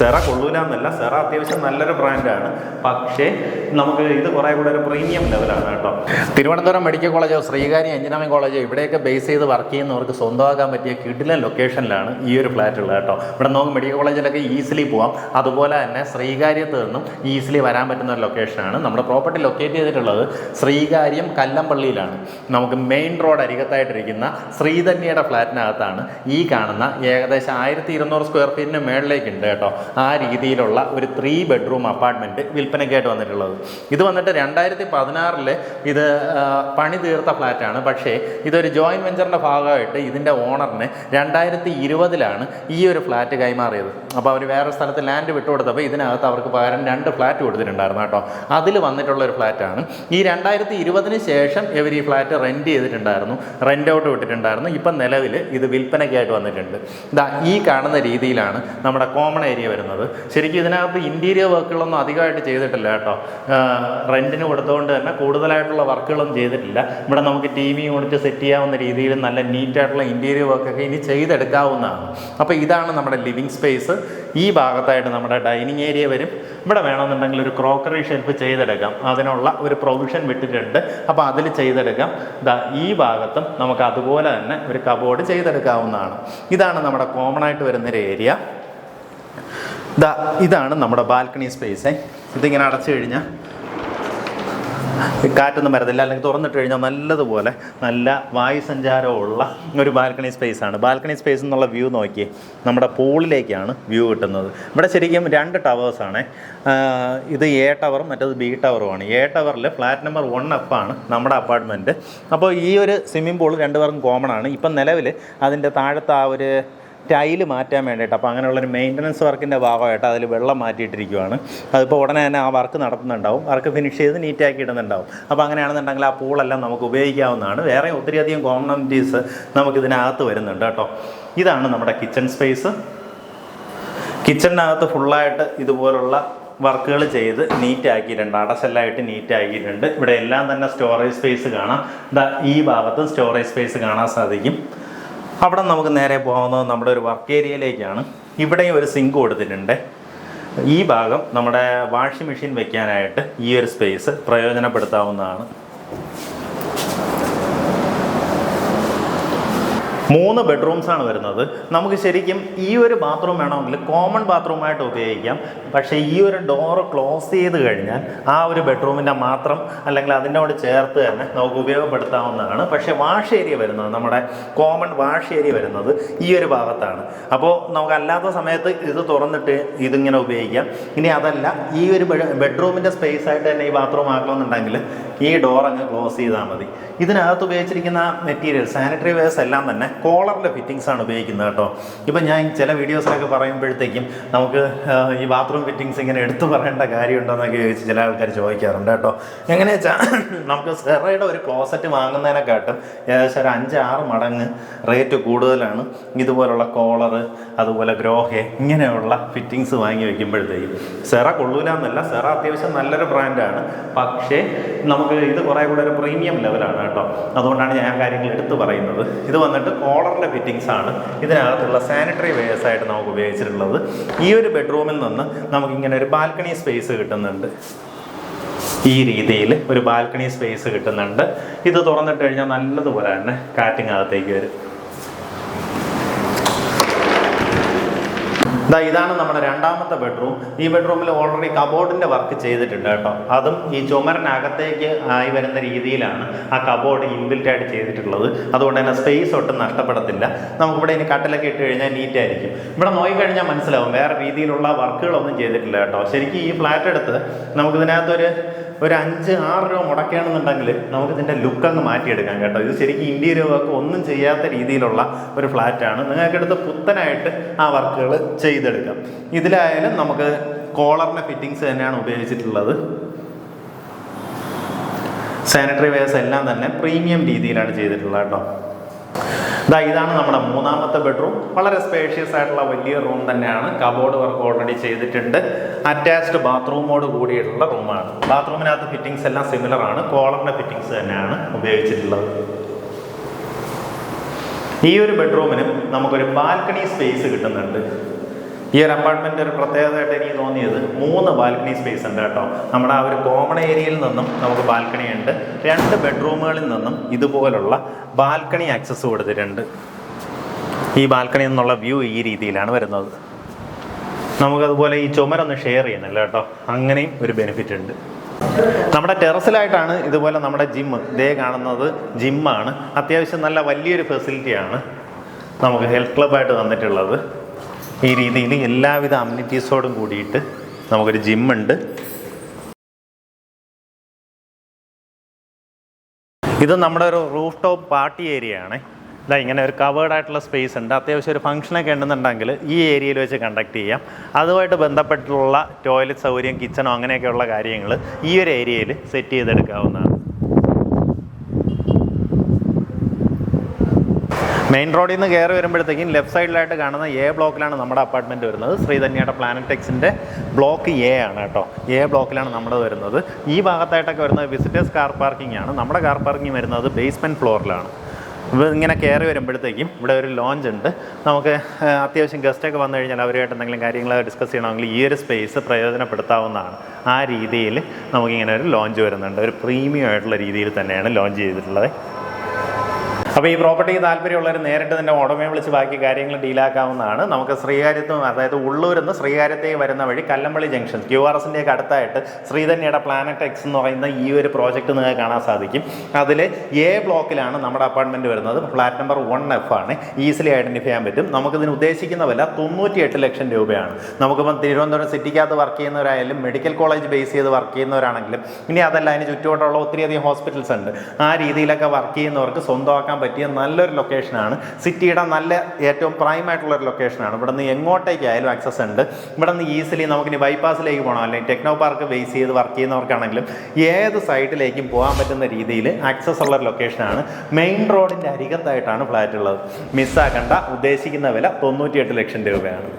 സെറ കൊള്ളൂല എന്നല്ല സെറ അത്യാവശ്യം നല്ലൊരു ബ്രാൻഡാണ്. പക്ഷേ നമുക്ക് ഇത് കുറേ കൂടെ ഒരു പ്രീമിയം ലെവലാണ് കേട്ടോ. തിരുവനന്തപുരം മെഡിക്കൽ കോളേജോ ശ്രീകാരി എഞ്ചിനീയറിംഗ് കോളേജോ ഇവിടെയൊക്കെ ബേസ് ചെയ്ത് വർക്ക് ചെയ്യുന്നവർക്ക് സ്വന്തമാക്കാൻ പറ്റിയ കിടിലൻ ലൊക്കേഷനിലാണ് ഈ ഒരു ഫ്ലാറ്റ് ഉള്ളത് കേട്ടോ. ഇവിടെ നമുക്ക് മെഡിക്കൽ കോളേജിലൊക്കെ ഈസിലി പോവാം. അതുപോലെ തന്നെ ശ്രീകാര്യത്ത് നിന്നും ഈസിലി വരാൻ പറ്റുന്ന ഒരു ലൊക്കേഷനാണ് നമ്മുടെ പ്രോപ്പർട്ടി ലൊക്കേറ്റ് ചെയ്തിട്ടുള്ളത് ശ്രീകാര്യം കല്ലമ്പള്ളിയിലാണ്. നമുക്ക് മെയിൻ റോഡ് അരികത്തായിട്ടിരിക്കുന്ന ശ്രീധന്യയുടെ ഫ്ലാറ്റിനകത്താണ് ഈ കാണുന്ന ഏകദേശം ആയിരത്തി ഇരുന്നൂറ് സ്ക്വയർ ഫീറ്റിന് മേളിലേക്കുണ്ട് കേട്ടോ. ആ രീതിയിലുള്ള ഒരു ത്രീ ബെഡ്റൂം അപ്പാർട്ട്മെന്റ് വിൽപ്പനയ്ക്കായിട്ട് വന്നിട്ടുള്ളത്. ഇത് വന്നിട്ട് രണ്ടായിരത്തി പതിനാറിൽ ഇത് പണി തീർത്ത ഫ്ലാറ്റാണ് പക്ഷേ ഇതൊരു ജോയിന്റ് വെഞ്ചറിന്റെ ഭാഗമായിട്ട് ഇതിന്റെ ഓണറിന് രണ്ടായിരത്തി ഇരുപതിലാണ് ഈ ഒരു ഫ്ലാറ്റ് കൈമാറിയത്. അപ്പോൾ അവർ വേറെ സ്ഥലത്ത് ലാൻഡ് വിട്ടുകൊടുത്തപ്പോൾ ഇതിനകത്ത് അവർക്ക് പകരം രണ്ട് ഫ്ലാറ്റ് കൊടുത്തിട്ടുണ്ടായിരുന്നു കേട്ടോ. അതിൽ വന്നിട്ടുള്ള ഒരു ഫ്ലാറ്റാണ് ഈ രണ്ടായിരത്തി ഇരുപതിന് ശേഷം ഇവർ ഈ ഫ്ലാറ്റ് റെന്റ് ചെയ്തിട്ടുണ്ടായിരുന്നു. റെന്റ് ഔട്ട് വിട്ടിട്ടുണ്ടായിരുന്നു. ഇപ്പം നിലവിൽ ഇത് വിൽപ്പനയ്ക്കായിട്ട് വന്നിട്ടുണ്ട്. ഇതാ ഈ കാണുന്ന രീതിയിലാണ് നമ്മുടെ കോമൺ ഏരിയ വരുന്നത്. ശരിക്കും ഇതിനകത്ത് ഇന്റീരിയർ വർക്കുകളൊന്നും അധികമായിട്ട് ചെയ്തിട്ടില്ല കേട്ടോ. റെന്റിന് കൊടുത്തുകൊണ്ട് തന്നെ കൂടുതലായിട്ടുള്ള വർക്കുകളൊന്നും ചെയ്തിട്ടില്ല. ഇവിടെ നമുക്ക് ടി വി യൂണിറ്റ് സെറ്റ് ചെയ്യാവുന്ന രീതിയിൽ നല്ല നീറ്റായിട്ടുള്ള ഇന്റീരിയർ വർക്കൊക്കെ ഇനി ചെയ്തെടുക്കാവുന്നതാണ്. അപ്പോൾ ഇതാണ് നമ്മുടെ ലിവിങ് സ്പേസ് ഈ ഭാഗത്തായിട്ട് നമ്മുടെ ഡൈനിങ് ഏരിയ വരും. ഇവിടെ വേണമെന്നുണ്ടെങ്കിൽ ഒരു ക്രോക്കറി ഷെൽഫ് ചെയ്തെടുക്കാം. അതിനുള്ള ഒരു പ്രൊവിഷൻ വിട്ടിട്ടുണ്ട്. അപ്പോൾ അതിൽ ചെയ്തെടുക്കാം. ഈ ഭാഗത്തും നമുക്ക് അതുപോലെ തന്നെ ഒരു കബോർഡ് ചെയ്തെടുക്കാവുന്നതാണ്. ഇതാണ് നമ്മുടെ കോമൺ ആയിട്ട് വരുന്നൊരു ഏരിയ ദാ ഇതാണ് നമ്മുടെ ബാൽക്കണി സ്പേസ് ഇതിങ്ങനെ അടച്ചു കഴിഞ്ഞാൽ കാറ്റൊന്നും വരത്തില്ല. അല്ലെങ്കിൽ തുറന്നിട്ട് കഴിഞ്ഞാൽ നല്ലതുപോലെ നല്ല വായു സഞ്ചാരമുള്ള ഒരു ബാൽക്കണി സ്പേസ് ആണ്. ബാൽക്കണി സ്പേസ് എന്നുള്ള വ്യൂ നോക്കി നമ്മുടെ പൂളിലേക്കാണ് വ്യൂ കിട്ടുന്നത്. ഇവിടെ ശരിക്കും രണ്ട് ടവേഴ്സാണ് ഇത് എ ടവറും മറ്റേത് ബി ടവറുമാണ് എ ടവറിൽ ഫ്ലാറ്റ് നമ്പർ വൺ എഫ് ആണ് നമ്മുടെ അപ്പാർട്ട്മെന്റ് അപ്പോൾ ഈ ഒരു സ്വിമ്മിംഗ് പൂൾ രണ്ടുപേർക്കും കോമൺ ആണ്. ഇപ്പം നിലവിൽ അതിന്റെ താഴത്തെ ആ ഒരു ടൈൽ മാറ്റാൻ വേണ്ടിയിട്ട്. അപ്പോൾ അങ്ങനെയുള്ളൊരു മെയിന്റനൻസ് വർക്കിന്റെ ഭാഗമായിട്ട് അതിൽ വെള്ളം മാറ്റിയിട്ടിരിക്കുവാണ്. അതിപ്പോൾ ഉടനെ തന്നെ ആ വർക്ക് നടത്തുന്നുണ്ടാവും. വർക്ക് ഫിനിഷ് ചെയ്ത് നീറ്റാക്കി ഇടുന്നുണ്ടാവും. അപ്പോൾ അങ്ങനെയാണെന്നുണ്ടെങ്കിൽ ആ പൂളെല്ലാം നമുക്ക് ഉപയോഗിക്കാവുന്നതാണ്. വേറെ ഒത്തിരിയധികം കോമണന്റീസ് നമുക്കിതിനകത്ത് വരുന്നുണ്ട് കേട്ടോ. ഇതാണ് നമ്മുടെ കിച്ചൺ സ്പേസ് കിച്ചണിനകത്ത് ഫുള്ളായിട്ട് ഇതുപോലുള്ള വർക്കുകൾ ചെയ്ത് നീറ്റാക്കിയിട്ടുണ്ട് അടച്ചെല്ലായിട്ട് നീറ്റാക്കിയിട്ടുണ്ട് ഇവിടെ എല്ലാം തന്നെ സ്റ്റോറേജ് സ്പേസ് കാണാം. ഈ ഭാഗത്തും സ്റ്റോറേജ് സ്പേസ് കാണാൻ സാധിക്കും. അവിടെ നമുക്ക് നേരെ പോകുന്നത് നമ്മുടെ ഒരു വർക്ക് ഏരിയയിലേക്കാണ് ഇവിടെയും ഒരു സിങ്ക് കൊടുത്തിട്ടുണ്ട്. ഈ ഭാഗം നമ്മുടെ വാഷിംഗ് മെഷീൻ വെക്കാനായിട്ട് ഈ ഒരു സ്പേസ് പ്രയോജനപ്പെടുത്താവുന്നതാണ്. മൂന്ന് ബെഡ്റൂംസ് ആണ് വരുന്നത്. നമുക്ക് ശരിക്കും ഈ ഒരു ബാത്റൂം വേണമെങ്കിൽ കോമൺ ബാത്റൂമായിട്ട് ഉപയോഗിക്കാം. പക്ഷേ ഈ ഒരു ഡോറ് ക്ലോസ് ചെയ്ത് കഴിഞ്ഞാൽ ആ ഒരു ബെഡ്റൂമിന്റെ മാത്രം അല്ലെങ്കിൽ അതിനോട് ചേർത്ത് തന്നെ നമുക്ക് ഉപയോഗപ്പെടുത്താവുന്നതാണ്. പക്ഷേ വാഷ് ഏരിയ വരുന്നത് നമ്മുടെ കോമൺ വാഷ് ഏരിയ വരുന്നത് ഈ ഒരു ഭാഗത്താണ്. അപ്പോൾ നമുക്ക് അല്ലാത്ത സമയത്ത് ഇത് തുറന്നിട്ട് ഇതിങ്ങനെ ഉപയോഗിക്കാം. ഇനി അതല്ല ഈ ഒരു ബെഡ്റൂമിന്റെ സ്പേസ് ആയിട്ട് തന്നെ ഈ ബാത്റൂം ആക്കണമെന്നുണ്ടെങ്കിൽ ഈ ഡോർ അങ്ങ് ക്ലോസ് ചെയ്താൽ മതി. ഇതിനകത്ത് ഉപയോഗിച്ചിരിക്കുന്ന മെറ്റീരിയൽ സാനിറ്ററി വെയർസ് എല്ലാം തന്നെ കോളറിന്റെ ഫിറ്റിങ്സ് ആണ് ഉപയോഗിക്കുന്നത് കേട്ടോ. ഇപ്പം ഞാൻ ചില വീഡിയോസിലൊക്കെ പറയുമ്പോഴത്തേക്കും നമുക്ക് ഈ ബാത്റൂം ഫിറ്റിങ്സ് ഇങ്ങനെ എടുത്തു പറയേണ്ട കാര്യമുണ്ടോയെന്നൊക്കെ ചോദിച്ച് ചില ആൾക്കാർ ചോദിക്കാറുണ്ട് കേട്ടോ. എങ്ങനെയാ വെച്ചാൽ നമുക്ക് സെറയുടെ ഒരു ക്ലോസറ്റ് വാങ്ങുന്നതിനെക്കാട്ടും ഏകദേശം ഒരു അഞ്ച് ആറ് മടങ്ങ് റേറ്റ് കൂടുതലാണ്. ഇതുപോലുള്ള കോളറ് അതുപോലെ ഗ്രോഹെ ഇങ്ങനെയുള്ള ഫിറ്റിങ്സ് വാങ്ങി വയ്ക്കുമ്പോഴത്തേക്കും സെറ കൊള്ളൂല എന്നല്ല സെറ അത്യാവശ്യം നല്ലൊരു ബ്രാൻഡാണ്. പക്ഷേ നമുക്ക് ഇത് കുറേ കൂടെ ഒരു പ്രീമിയം ലെവലാണ് കേട്ടോ. അതുകൊണ്ടാണ് ഞാൻ കാര്യങ്ങൾ എടുത്തു പറയുന്നത്. ഇത് വന്നിട്ട് കോളറിന്റെ ഫിറ്റിങ്സ് ആണ്. ഇതിനകത്തുള്ള സാനിറ്ററി വെയേഴ്സ് ആയിട്ട് നമുക്ക് ഉപയോഗിച്ചിട്ടുള്ളത്. ഈ ഒരു ബെഡ്റൂമിൽ നിന്ന് നമുക്കിങ്ങനെ ഒരു ബാൽക്കണി സ്പേസ് കിട്ടുന്നുണ്ട്. ഈ രീതിയിൽ ഒരു ബാൽക്കണി സ്പേസ് കിട്ടുന്നുണ്ട്. ഇത് തുറന്നിട്ട് കഴിഞ്ഞാൽ നല്ലതുപോലെ തന്നെ കാറ്റിങ്ങകത്തേക്ക് വരും. ദാ ഇതാണ് നമ്മുടെ രണ്ടാമത്തെ ബെഡ്റൂം ഈ ബെഡ്റൂമിൽ ഓൾറെഡി കബോർഡിന്റെ വർക്ക് ചെയ്തിട്ടുണ്ട് കേട്ടോ. അതും ഈ ചുമരിനകത്തേക്ക് ആയി വരുന്ന രീതിയിലാണ് ആ കബോർഡ് ഇൻബിൽറ്റ് ആയിട്ട് ചെയ്തിട്ടുള്ളത്. അതുകൊണ്ട് തന്നെ സ്പേസ് ഒട്ടും നഷ്ടപ്പെടത്തില്ല. നമുക്കിവിടെ ഇനി കട്ടിലൊക്കെ ഇട്ട് കഴിഞ്ഞാൽ നീറ്റ് ആയിരിക്കും. ഇവിടെ നോക്കിക്കഴിഞ്ഞാൽ മനസ്സിലാവും. വേറെ രീതിയിലുള്ള വർക്കുകളൊന്നും ചെയ്തിട്ടില്ല കേട്ടോ. ശരിക്കും ഈ ഫ്ലാറ്റ് എടുത്ത് നമുക്കിതിനകത്തൊരു ഒരു അഞ്ച് ആറ് രൂപ മുടക്കുകയാണെന്നുണ്ടെങ്കിൽ നമുക്ക് ഇതിന്റെ ലുക്ക് അങ്ങ് മാറ്റിയെടുക്കാം കേട്ടോ. ഇത് ശരിക്കും ഇന്റീരിയർ വർക്ക് ഒന്നും ചെയ്യാത്ത രീതിയിലുള്ള ഒരു ഫ്ലാറ്റാണ് നിങ്ങൾക്കെടുത്ത് പുത്തനായിട്ട് ആ വർക്കുകൾ ചെയ്തെടുക്കാം. ഇതിലായാലും നമുക്ക് കോളറിന്റെ ഫിറ്റിങ്സ് തന്നെയാണ് ഉപയോഗിച്ചിട്ടുള്ളത്. സാനിറ്ററി വെയർസ് എല്ലാം തന്നെ പ്രീമിയം രീതിയിലാണ് ചെയ്തിട്ടുള്ളത് കേട്ടോ. ദാ ഇതാണ് നമ്മുടെ മൂന്നാമത്തെ ബെഡ്റൂം വളരെ സ്പേഷ്യസ് ആയിട്ടുള്ള വലിയ റൂം തന്നെയാണ്. കബോർഡ് വർക്ക് ഓൾറെഡി ചെയ്തിട്ടുണ്ട്. അറ്റാച്ച്ഡ് ബാത്റൂമോട് കൂടിയിട്ടുള്ള റൂമാണ് ബാത്റൂമിനകത്ത് ഫിറ്റിങ്സ് എല്ലാം സിമിലർ ആണ്. കോളറിന്റെ ഫിറ്റിങ്സ് തന്നെയാണ് ഉപയോഗിച്ചിട്ടുള്ളത്. ഈ ഒരു ബെഡ്റൂമിനും നമുക്കൊരു ബാൽക്കണി സ്പേസ് കിട്ടുന്നുണ്ട്. ഈ ഒരു അപ്പാർട്ട്മെന്റ് ഒരു പ്രത്യേകതയായിട്ട് എനിക്ക് തോന്നിയത് മൂന്ന് ബാൽക്കണി സ്പേസ് ഉണ്ട് കേട്ടോ. നമ്മുടെ ആ ഒരു കോമൺ ഏരിയയിൽ നിന്നും നമുക്ക് ബാൽക്കണി ഉണ്ട്. രണ്ട് ബെഡ്റൂമുകളിൽ നിന്നും ഇതുപോലുള്ള ബാൽക്കണി ആക്സസ് കൊടുത്തിട്ടുണ്ട്. ഈ ബാൽക്കണിയിൽ നിന്നുള്ള വ്യൂ ഈ രീതിയിലാണ് വരുന്നത്. നമുക്കതുപോലെ ഈ ചുമരൊന്ന് ഷെയർ ചെയ്യുന്നില്ല കേട്ടോ. അങ്ങനെയും ഒരു ബെനിഫിറ്റ് ഉണ്ട്. നമ്മുടെ ടെറസിലായിട്ടാണ് ഇതുപോലെ നമ്മുടെ ജിമ്മ് ഇതേ കാണുന്നത് ജിമ്മാണ് അത്യാവശ്യം നല്ല വലിയൊരു ഫെസിലിറ്റിയാണ് നമുക്ക് ഹെൽത്ത് ക്ലബ്ബായിട്ട് തന്നിട്ടുള്ളത്. ഈ രീതിയിൽ എല്ലാവിധ അമ്യൂണിറ്റീസോടും കൂടിയിട്ട് നമുക്കൊരു ജിമ്മുണ്ട് ഇത് നമ്മുടെ ഒരു റൂഫ് ടോപ്പ് പാർട്ടി ഏരിയ ആണ്. ഇതാ ഇങ്ങനെ ഒരു കവേർഡ് ആയിട്ടുള്ള സ്പേസ് ഉണ്ട്. അത്യാവശ്യം ഒരു ഫംഗ്ഷനൊക്കെ ഉണ്ടെന്നുണ്ടെങ്കിൽ ഈ ഏരിയയിൽ വെച്ച് കണ്ടക്ട് ചെയ്യാം. അതുമായിട്ട് ബന്ധപ്പെട്ടുള്ള ടോയ്ലറ്റ് സൗകര്യം കിച്ചണോ അങ്ങനെയൊക്കെയുള്ള കാര്യങ്ങൾ ഈ ഒരു ഏരിയയിൽ സെറ്റ് ചെയ്തെടുക്കാവുന്നതാണ്. മെയിൻ റോഡിൽ നിന്ന് കയറി വരുമ്പോഴത്തേക്കും ലെഫ്റ്റ് സൈഡിലായിട്ട് കാണുന്ന എ ബ്ലോക്കിലാണ് നമ്മുടെ അപ്പാർട്ട്മെന്റ് വരുന്നത്. ശ്രീധന്യയുടെ പ്ലാനറ്റെക്സിന്റെ ബ്ലോക്ക് എ ആണ് കേട്ടോ. എ ബ്ലോക്കിലാണ് നമ്മുടെ വരുന്നത്. ഈ ഭാഗത്തായിട്ടൊക്കെ വരുന്നത് വിസിറ്റേഴ്സ് കാർ പാർക്കിംഗ് ആണ്. നമ്മുടെ കാർ പാർക്കിംഗ് വരുന്നത് ബേസ്മെന്റ് ഫ്ലോറിലാണ് ഇങ്ങനെ കയറി വരുമ്പോഴത്തേക്കും ഇവിടെ ഒരു ലോഞ്ച് ഉണ്ട്. നമുക്ക് അത്യാവശ്യം ഗസ്റ്റൊക്കെ വന്നു കഴിഞ്ഞാൽ അവരുമായിട്ട് എന്തെങ്കിലും കാര്യങ്ങൾ ഡിസ്കസ് ചെയ്യണമെങ്കിൽ ഈ ഒരു സ്പേസ് പ്രയോജനപ്പെടുത്താവുന്നതാണ്. ആ രീതിയിൽ നമുക്കിങ്ങനെ ഒരു ലോഞ്ച് വരുന്നുണ്ട്. ഒരു പ്രീമിയം ആയിട്ടുള്ള രീതിയിൽ തന്നെയാണ് ലോഞ്ച് ചെയ്തിട്ടുള്ളത്. അപ്പോൾ ഈ പ്രോപ്പർട്ടിക്ക് താല്പര്യമുള്ളവർ നേരിട്ട് തന്നെ ഉടമയെ വിളിച്ച് ബാക്കി കാര്യങ്ങൾ ഡീലാക്കാവുന്നതാണ്. നമുക്ക് ശ്രീകാര്യത്ത് അതായത് ഉള്ളൂരിൽ നിന്ന് ശ്രീകാര്യത്തേക്ക് വരുന്ന വഴി കല്ലമ്പള്ളി ജംഗ്ഷൻ ക്യു ആർ എസിന്റെ ഒക്കെ അടുത്തായിട്ട് ശ്രീധന്യയുടെ പ്ലാനറ്റ് എക്സ് എന്ന് പറയുന്ന ഈ ഒരു പ്രോജക്റ്റ് നിങ്ങൾക്ക് കാണാൻ സാധിക്കും. അതിൽ എ ബ്ലോക്കിലാണ് നമ്മുടെ അപ്പാർട്ട്മെന്റ് വരുന്നത്. ഫ്ലാറ്റ് നമ്പർ വൺ എഫ് ആണ്. ഈസിലി ഐഡന്റിഫൈ ചെയ്യാൻ പറ്റും. നമുക്കിതിന് ഉദ്ദേശിക്കുന്ന വില തൊണ്ണൂറ്റി എട്ട് ലക്ഷം രൂപയാണ്. നമുക്കിപ്പം തിരുവനന്തപുരം സിറ്റിക്കകത്ത് വർക്ക് ചെയ്യുന്നവരായാലും മെഡിക്കൽ കോളേജ് ബേസ് ചെയ്ത് വർക്ക് ചെയ്യുന്നവരാണെങ്കിലും ഇനി അതല്ല അതിന് ചുറ്റുവട്ടമുള്ള ഒത്തിരിയധികം ഹോസ്പിറ്റൽസ് ഉണ്ട്. ആ രീതിയിലൊക്കെ വർക്ക് ചെയ്യുന്നവർക്ക് സ്വന്തമാക്കാൻ പറ്റിയ നല്ലൊരു ലൊക്കേഷനാണ് സിറ്റിയുടെ നല്ല ഏറ്റവും പ്രൈം ആയിട്ടുള്ള ഒരു ലൊക്കേഷനാണ് ഇവിടെ നിന്ന് എങ്ങോട്ടേക്കായാലും ആക്സസ് ഉണ്ട്. ഇവിടെ നിന്ന് ഈസിലി നമുക്കിനി ബൈപ്പാസിലേക്ക് പോകണം. അല്ലെങ്കിൽ ടെക്നോ പാർക്ക് ബേസ് ചെയ്ത് വർക്ക് ചെയ്യുന്നവർക്കാണെങ്കിലും ഏത് സൈഡിലേക്കും പോകാൻ പറ്റുന്ന രീതിയിൽ ആക്സസ് ഉള്ള ഒരു ലൊക്കേഷനാണ് മെയിൻ റോഡിന്റെ അരികത്തായിട്ടാണ് ഫ്ലാറ്റ് ഉള്ളത്. മിസ്സാക്കണ്ട ഉദ്ദേശിക്കുന്ന വില തൊണ്ണൂറ്റിയെട്ട് ലക്ഷം രൂപയാണ്.